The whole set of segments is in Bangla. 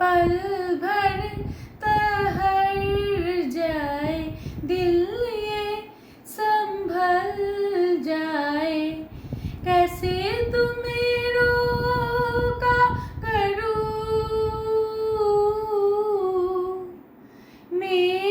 पल भर तहर जाए दिल ये संभल जाए। कैसे तुम्हें रोका करूँ? मेरी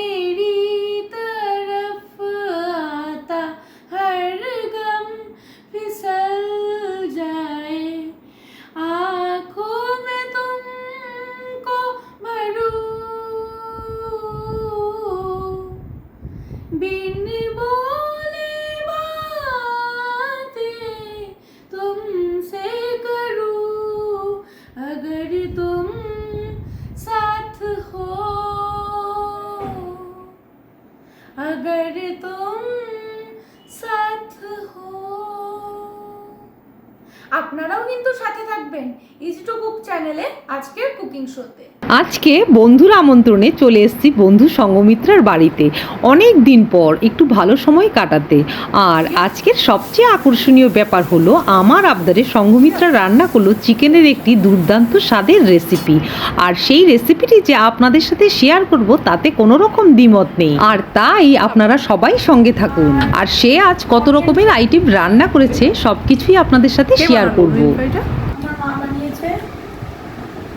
কিন্তু সাথে থাকবেন। ইজি টু কুক চ্যানেলে আজকের কুকিং শোতে। আজকে বন্ধুর আমন্ত্রণে চলে এসেছি বন্ধু সঙ্গমিত্রার বাড়িতে। অনেক দিন পর একটু ভালো সময় কাটাতে। আর আজকের সবচেয়ে আকর্ষণীয় ব্যাপার হলো আমার আবদারে সঙ্গমিত্রা রান্না করল চিকেনের একটি দুর্দান্ত স্বাদের রেসিপি। আর সেই রেসিপিটি যে আপনাদের সাথে শেয়ার করব তাতে কোনো রকম দ্বিমত নেই। আর তাই আপনারা সবাই সঙ্গে থাকুন। আর সে আজ কত রকমের আইটেম রান্না করেছে সব কিছুই আপনাদের সাথে শেয়ার করব আমার মা বানিয়েছে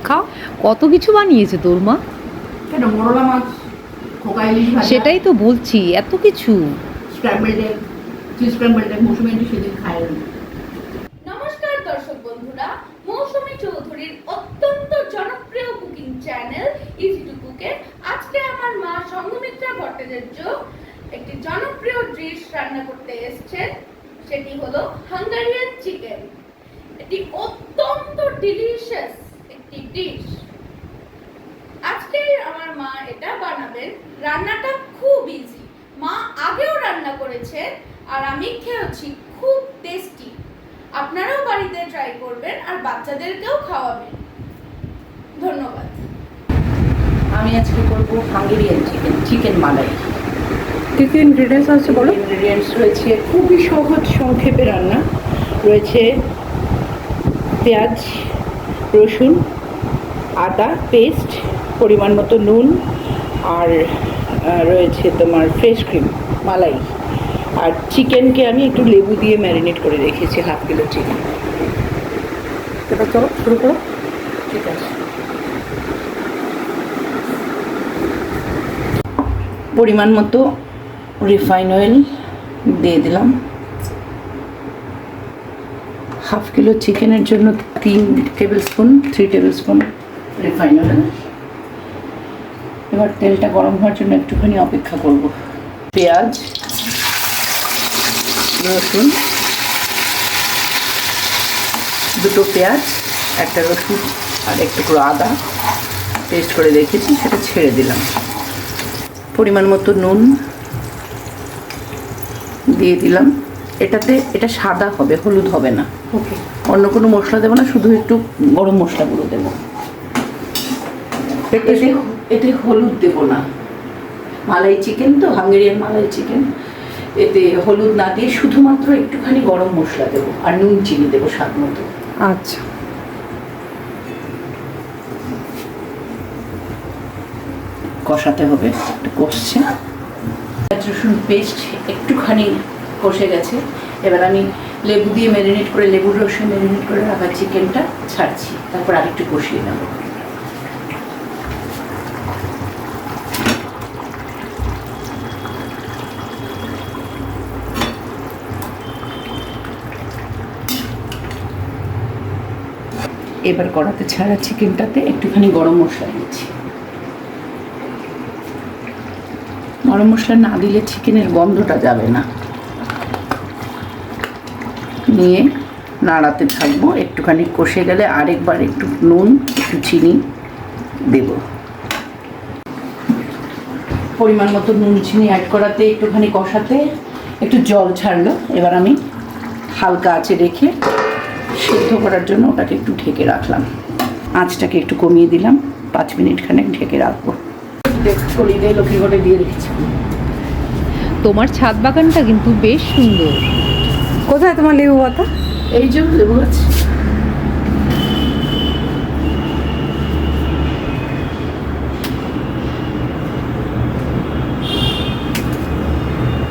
খাও কত কিছু বানিয়েছে তোর মা? কেন মোরলা মাছ খোকা ইলিশ ভাজা? সেটাই তো বলছি এত কিছু। Scrambled egg cheese scrambled egg Mousumi aunty সেদিন খায় নমস্কার দর্শক বন্ধুরা মৌসুমী চৌধুরীর অত্যন্ত জনপ্রিয় কুকিং চ্যানেল ইজি টু কুকে আজকে আমার মা সঙ্গমিত্রা ভট্টাচার্য একটি জনপ্রিয় ডিশ রান্না করতে এসেছেন সেটি হলো হাঙ্গারিয়ান চিকেন এটি অত্যন্ত ডিলিশিয়াস একটি ডিশ আজকে আমার মা এটা বানাবেন। রান্নাটা খুব ইজি মা আগেও রান্না করেছেন আর আমি খেয়েছি খুব টেস্টি আপনারাও বাড়িতে ট্রাই করবেন আর বাচ্চাদেরকেও খাওয়াবেন। ধন্যবাদ। আমি আজকে করব হাঙ্গেরিয়ান চিকেন চিকেন মালাই। কি কি ইনগ্রিডিয়েন্টস আছে বলো? ইনগ্রেডিয়েন্টস রয়েছে খুবই সহজ সংক্ষেপে রান্না। রয়েছে পেঁয়াজ রসুন আদা পেস্ট পরিমাণ মতো নুন আর রয়েছে তোমার ফ্রেশ ক্রিম মালাই। আর চিকেনকে আমি একটু লেবু দিয়ে ম্যারিনেট করে রেখেছি, হাফ কিলো চিকেন এবার চলো, শুরু করো। ঠিক আছে। পরিমাণ মতো রিফাইন অয়েল দিয়ে দিলাম। হাফ কিলো চিকেনের জন্য তিন tablespoon three tablespoon refine oil এবার তেলটা গরম হওয়ার জন্য একটুখানি অপেক্ষা করব। পেঁয়াজ রসুন দুটো পেঁয়াজ একটা রসুন আর একটু করে আদা পেস্ট করে রেখেছি সেটা ছেড়ে দিলাম। পরিমাণ মতো নুন দিয়ে দিলাম। এটাতে এটা সাদা হবে হলুদ হবে না। ওকে। অন্য কোনো মশলা দেবো না শুধু একটু গরম মশলাগুলো দেবো। এতে এতে হলুদ দেবো না। মালাই চিকেন তো হাঙ্গেরিয়ান মালাই চিকেন। এতে হলুদ না দিয়ে শুধুমাত্র একটুখানি গরম মশলা দেবো আর নুন চিনি দেবো স্বাদ মতো। আচ্ছা। কষাতে হবে একটু কষছে। রসুন পেস্ট একটুখানি কষে গেছে। এবার আমি লেবু দিয়ে ম্যারিনেট করে লেবুর রসে ম্যারিনেট করে রাখা চিকেনটা ছাড়ছি। তারপর আরেকটু কষিয়ে নেব। এবার কড়াতে ছাড়া চিকেনটাতে একটুখানি গরম মশলা দিচ্ছি। গরম মশলা না দিলে চিকেনের গন্ধটা যাবে না। নিয়ে নাড়াতে থাকব, একটুখানি কষে গেলে আরেকবার একটু নুন, একটু চিনি দেব। পরিমাণ মতো নুন, চিনি অ্যাড করাতে একটুখানি কষাতে একটু জল ছাড়লো। এবার আমি হালকা আছে রেখে সেদ্ধ করার জন্য ওটাকে একটু ঢেকে রাখলাম। আঁচটাকে একটু কমিয়ে দিলাম। পাঁচ মিনিট খানেক ঢেকে রাখব। তোমার ছাদ বাগানটা কিন্তু বেশ সুন্দর। কোথায় তোমার লেবু পাতা? এই যে লেবু গাছ।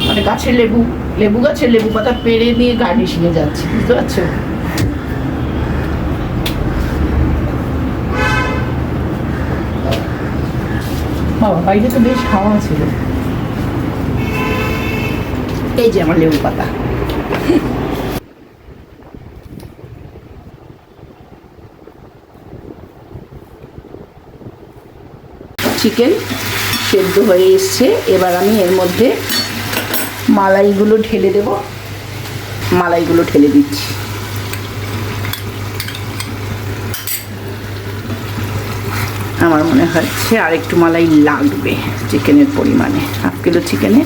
মানে গাছের লেবু লেবু গাছের লেবু পাতা পেরে নিয়ে গার্নিশিংয়ে যাচ্ছে বুঝতে পারছ? বাবা, বাইরে তো বেশ হাওয়া ছিল। এই যে আমার লেবু পাতা। চিকেন সেদ্ধ হয়ে এসছে। এবার আমি এর মধ্যে মালাইগুলো ঢেলে দেব। মালাইগুলো ঢেলে দিচ্ছি। আমার মনে হচ্ছে আর একটু মালাই লাগবে চিকেনের পরিমাণে। হাফ কিলো চিকেনে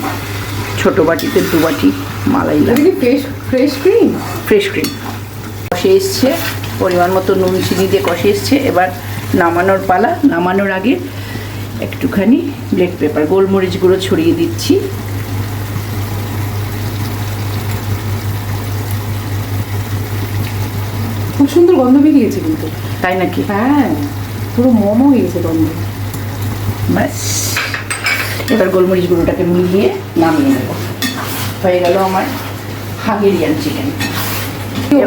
ছোটো বাটিতে দু বাটি মালাই লাগবে। Fresh fresh cream? Fresh cream. কষে এসছে পরিমাণ মতো নুন চিনি দিয়ে কষে এসছে। এবার নামানোর পালা নামানোর আগে একটুখানি ব্লেড পেপার গোলমরিচ গুঁড়ো ছড়িয়ে দিচ্ছি। খুব সুন্দর গন্ধ বেরিয়েছে কিন্তু। তাই নাকি? হ্যাঁ। পুরো মোমো হয়ে গেছে গন্ধ। ব্যাস। এবার গোলমরিচ গুঁড়োটাকে মিলিয়ে নামিয়ে নেব। হয়ে গেল আমার হাঙ্গেরিয়ান চিকেন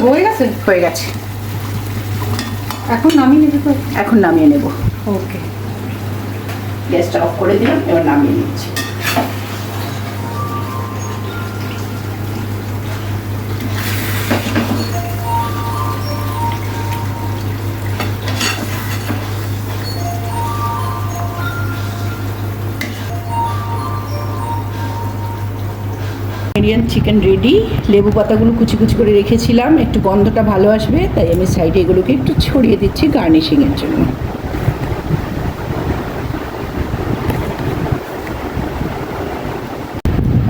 হয়ে গেছে? হয়ে গেছে। এখন নামিয়ে নেবে তো? এখন নামিয়ে নেব। ওকে। গ্যাসটা অফ করে দিলাম এবার নামিয়ে নিচ্ছি। ইন্ডিয়ান চিকেন রেডি লেবু পাতাগুলো কুচি কুচি করে রেখেছিলাম একটু গন্ধটা ভালো আসবে তাই আমি সাইডে এগুলোকে একটু ছড়িয়ে দিচ্ছি গার্নিশিংয়ের জন্য।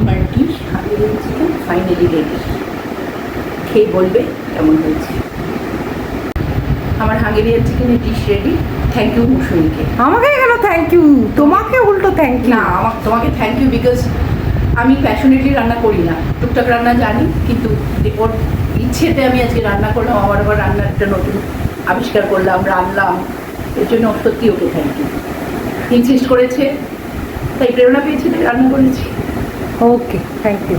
আমার হাঙ্গেরিয়ান চিকেন ফাইনালি রেডি খেয়ে বলবে কেমন হয়েছে। আমার হাঙ্গেরিয়ান চিকেনের ডিশ রেডি থ্যাংক ইউ মুসুরিকে আমাকে কেন থ্যাংক ইউ তোমাকে উল্টো থ্যাংক ইউ না আমার তোমাকে থ্যাংক ইউ বিকজ আমি প্যাশনেটলি রান্না করি না। টুকটাক রান্না জানি, কিন্তু ওর ইচ্ছেতে আমি আজকে রান্না করলাম আমার আবার রান্নার একটা নতুন আবিষ্কার করলাম রান্নাম এর জন্য সত্যি ওকে থ্যাংক ইউ ইনসিস্ট করেছে, তাই প্রেরণা পেয়েছি, তাই রান্না করেছি। ওকে থ্যাংক ইউ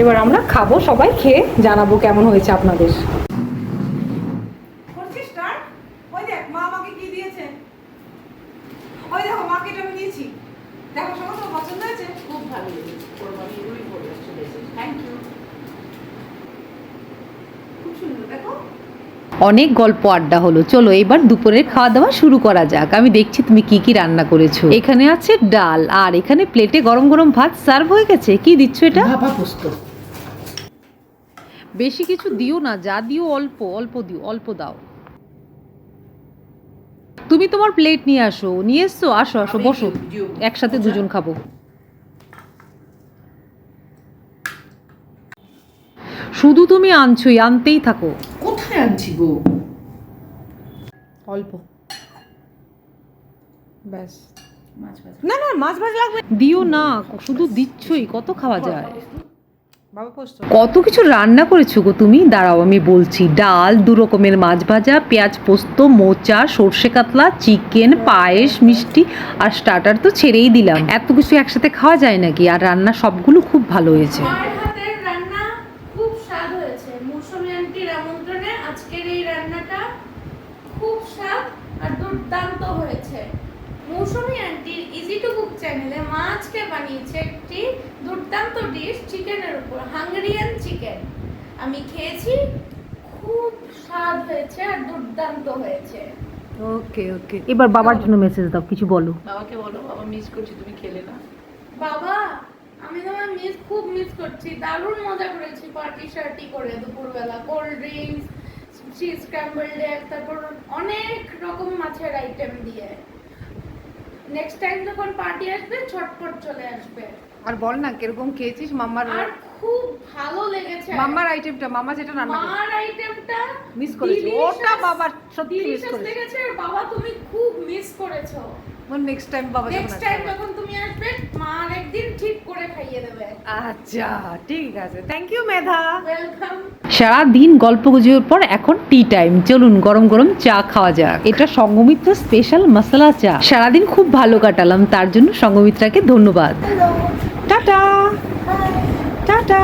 এবার আমরা খাব সবাই, খেয়ে জানাব কেমন হয়েছে আপনাদের করছিস স্টার্ট ওই দেখ মা আমাকে কি দিয়েছে ওই দেখো মাকে এটা আমি দিয়েছি দেখো সবার তো পছন্দ হয়েছে খুব ভালো লেগেছে কোরবানি এগুলোই করে চলে এসেছে থ্যাংক ইউ খুব সুন্দর দেখো অনেক গল্প আড্ডা হলো। চলো এবার দুপুরের খাওয়া দাওয়া শুরু করা যাক। আমি দেখছি তুমি কি কি রান্না করেছ। এখানে আছে ডাল আর এখানে প্লেটে গরম গরম ভাত সার্ভ হয়ে গেছে? কি দিচ্ছ এটা? বেশি কিছু দিও না যা দিও অল্প অল্প দিও অল্প দাও। তুমি তোমার প্লেট নিয়ে আসো নিয়ে এসছো? আসো আসো বসো। একসাথে দুজন খাব। শুধু তুমি আনছোই আনতেই থাকো। কোথায় আনছি গো? অল্প। ব্যাস। না না মাছ ভাজ লাগবে। দিও না শুধু দিচ্ছই কত খাওয়া যায়? কত কিছু রান্না করেছ গো তুমি? দাঁড়াও আমি বলছি ডাল দু রকমের মাছ ভাজা পেঁয়াজ পোস্ত মোচা সর্ষে কাতলা চিকেন পায়েস মিষ্টি আর স্টার্টার তো ছেড়েই দিলাম। এত কিছু একসাথে খাওয়া যায় নাকি? আর রান্না সবগুলো খুব ভালো হয়েছে মায়ের হাতের রান্না খুব স্বাদ হয়েছে মৌসুমী আন্টির আমন্ত্রণে আজকের এই রান্নাটা খুব স্বাদ আর দুর্দান্ত হয়েছে। মৌসুমী আন্টির ইজি টু কুক চ্যানেলে মা আজকে বানিয়েছে একটি দুর্দান্ত ডিশ চিকেনের উপর হাঙ্গেরিয়ান চিকেন আমি খেয়েছি খুব স্বাদ হয়েছে আর দুর্দান্ত হয়েছে। ওকে ওকে এবার বাবার জন্য মেসেজ দাও কিছু বলো। বাবাকে বলো বাবা মিস করছি তুমি খেলে না। বাবা আমি তোমার মিস খুব মিস করছি। দারুণ মজা করেছি পার্টি শার্টি করে দুপুরবেলা cold drinks cheese scrambled egg তারপর অনেক রকম মাছের আইটেম দিয়ে। নেক্সট টাইম যখন পার্টি আসবে ছটপট চলে আসবে। আর বল না কীরকম খেয়েছিস মাম্মার? আর খুব ভালো লেগেছে। মাম্মার আইটেমটা মামা যেটা রান্না করে। মার আইটেমটা মিস করেছি। ওটা বাবার সত্যি মিস করেছি। লেগেছে। বাবা তুমি খুব মিস করেছ। নেক্সট টাইম বাবা নেক্সট টাইম যখন তুমি আসবে মা আরেকদিন ঠিক করে খাইয়ে দেবে। আচ্ছা ঠিক আছে। Thank you Medha. ওয়েলকাম সারা দিন গল্প গুজবের পর এখন টি টাইম চলুন গরম গরম চা খাওয়া যাক। এটা সঙ্গমিত্র স্পেশাল মশলা চা। সারাদিন খুব ভালো কাটালাম তার জন্য সঙ্গমিত্রাকে ধন্যবাদ। টাটা। টাটা।